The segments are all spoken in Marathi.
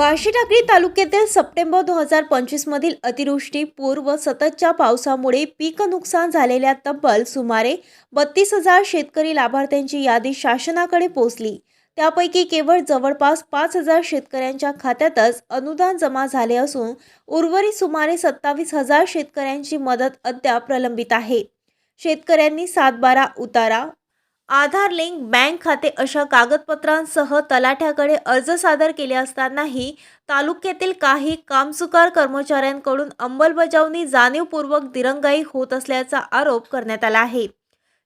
बार्शी टाकळी तालुक्यातील सप्टेंबर दोन हजार पंचवीसमधील अतिवृष्टी पूर व सततच्या पावसामुळे पीक नुकसान झालेल्या तब्बल सुमारे बत्तीस हजार शेतकरी लाभार्थ्यांची यादी शासनाकडे पोहोचली. त्यापैकी केवळ जवळपास पाच हजार शेतकऱ्यांच्या खात्यातच अनुदान जमा झाले असून उर्वरित सुमारे सत्तावीस हजार शेतकऱ्यांची मदत अद्याप प्रलंबित आहे. शेतकऱ्यांनी सातबारा उतारा आधार लिंक बँक खाते अशा कागदपत्रांसह तलाठ्याकडे अर्ज सादर केले असतानाही तालुक्यातील काही कामचुकार कर्मचाऱ्यांकडून अंमलबजावणी जाणीवपूर्वक दिरंगाई होत असल्याचा आरोप करण्यात आला आहे.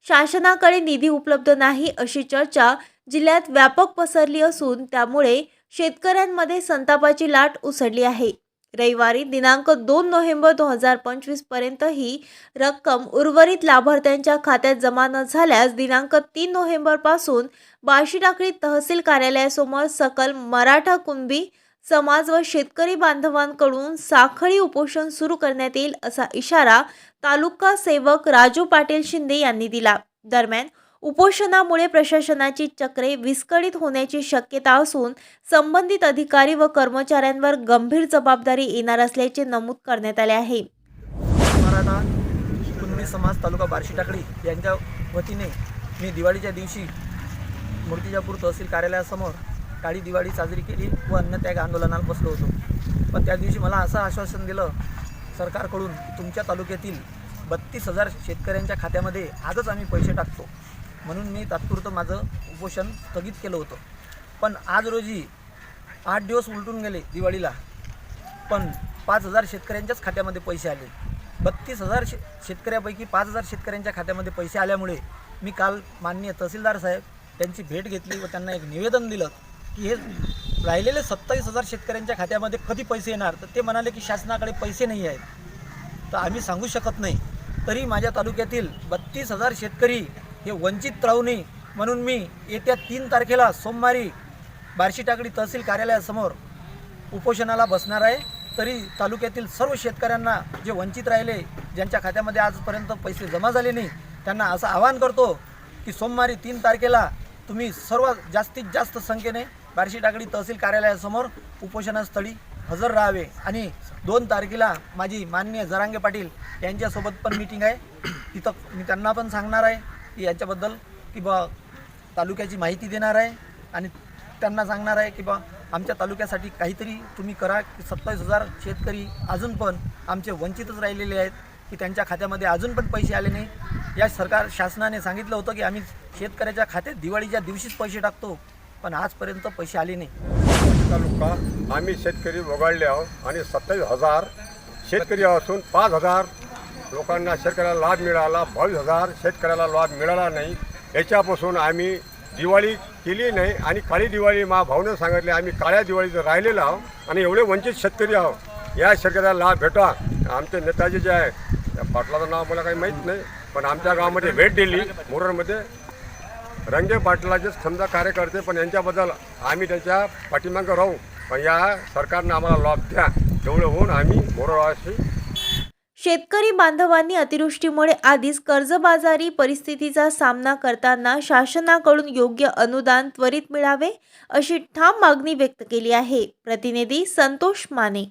शासनाकडे निधी उपलब्ध नाही अशी चर्चा जिल्ह्यात व्यापक पसरली असून त्यामुळे शेतकऱ्यांमध्ये संतापाची लाट उसळली आहे. रविवारी दिनांक दोन नोव्हेंबर दोन हजार पंचवीसपर्यंत ही रक्कम उर्वरित लाभार्थ्यांच्या खात्यात जमा न झाल्यास दिनांक तीन नोव्हेंबरपासून बार्शी टाकळी तहसील कार्यालयासमोर सकल मराठा कुणबी समाज व शेतकरी बांधवांकडून साखळी उपोषण सुरू करण्यात येईल असा इशारा तालुका सेवक राजू पाटील शिंदे यांनी दिला. दरम्यान उपोषणामुळे प्रशासनाची चक्रे विस्कळीत होण्याची शक्यता असून संबंधित अधिकारी व कर्मचाऱ्यांवर गंभीर जबाबदारी येणार असल्याचे नमूद करण्यात आले आहे. मराठा कुणबी समाज तालुका बार्शी टाकळी यांच्या वतीने मी दिवाळीच्या दिवशी मूर्तिजापूर तहसील कार्यालयासमोर काळी दिवाळी साजरी केली व अन्नत्याग आंदोलनाला बसलो होतो. पण त्या दिवशी मला असं आश्वासन दिलं सरकारकडून तुमच्या तालुक्यातील बत्तीस हजार शेतकऱ्यांच्या खात्यामध्ये आजच आम्ही पैसे टाकतो. म्हणून मी तात्पुरतं माझं उपोषण स्थगित केलं होतं. पण आज रोजी आठ दिवस उलटून गेले दिवाळीला. पण पाच हजार शेतकऱ्यांच्याच खात्यामध्ये पैसे आले. बत्तीस हजार शे शेतकऱ्यापैकी पाच हजार शेतकऱ्यांच्या खात्यामध्ये पैसे आल्यामुळे मी काल माननीय तहसीलदार साहेब त्यांची भेट घेतली व त्यांना एक निवेदन दिलं की हे राहिलेले सत्तावीस हजार शेतकऱ्यांच्या खात्यामध्ये कधी पैसे येणार? तर ते म्हणाले की शासनाकडे पैसे नाही आहेत. तर आम्ही सांगू शकत नाही. तरी माझ्या तालुक्यातील बत्तीस हजार शेतकरी हे वंचित राहू नये म्हणून मी येत्या तीन तारखेला सोमवारी बार्शी टाकडी तहसील कार्यालयासमोर उपोषणाला बसणार आहे. तरी तालुक्यातील सर्व शेतकऱ्यांना जे वंचित राहिले ज्यांच्या खात्यामध्ये आजपर्यंत पैसे जमा झाले नाही त्यांना असं आवाहन करतो की सोमवारी तीन तारखेला तुम्ही सर्व जास्तीत जास्त संख्येने बार्शी टाकडी तहसील कार्यालयासमोर उपोषणास्थळी हजर राहावे. आणि दोन तारखेला माझी माननीय जरांगे पाटील यांच्यासोबत पण मीटिंग आहे. तिथं मी त्यांना पण सांगणार आहे. याच्याबद्दल की बा तालुक्याची माहिती देणार आहे आणि त्यांना सांगणार आहे की बा आमच्या तालुक्यासाठी काहीतरी तुम्ही करा की सत्तावीस हजार शेतकरी अजून पण आमचे वंचितच राहिलेले आहेत की त्यांच्या खात्यामध्ये अजून पण पैसे आले नाही. या सरकार शासनाने सांगितलं होतं की आम्ही शेतकऱ्याच्या खात्यात दिवाळीच्या दिवशीच पैसे टाकतो पण आजपर्यंत पैसे आले नाही. तालुका आम्ही शेतकरी वगळले आहोत आणि सत्तावीस हजार शेतकरी असून पाच हजार लोकांना शेतकऱ्याला लाभ मिळाला बावीस हजार शेतकऱ्याला लाभ मिळाला नाही. याच्यापासून आम्ही दिवाळी केली नाही आणि काळी दिवाळी मा भाऊनं सांगितले आम्ही काळ्या दिवाळीचं राहिलेलो आहोत आणि एवढे वंचित शेतकरी आहोत. या शेतकऱ्याला लाभ भेटा. आमचे नेताजी जे आहे त्या पाटलाचं नाव मला काही माहीत नाही पण आमच्या गावामध्ये भेट दिली मुरडमध्ये. रंगे पाटलाचे समजा कार्यकर्ते पण यांच्याबद्दल आम्ही त्यांच्या पाठीमागं राहू. पण या सरकारनं आम्हाला लाभ द्या. तेवढं होऊन आम्ही मोरळाशी शेतकरी बांधवांनी अतिवृष्टीमुळे आधीच कर्जबाजारी परिस्थितीचा सामना करताना शासनाकडून योग्य अनुदान त्वरित मिळावे अशी ठाम मागणी व्यक्त केली आहे. प्रतिनिधी संतोष माने.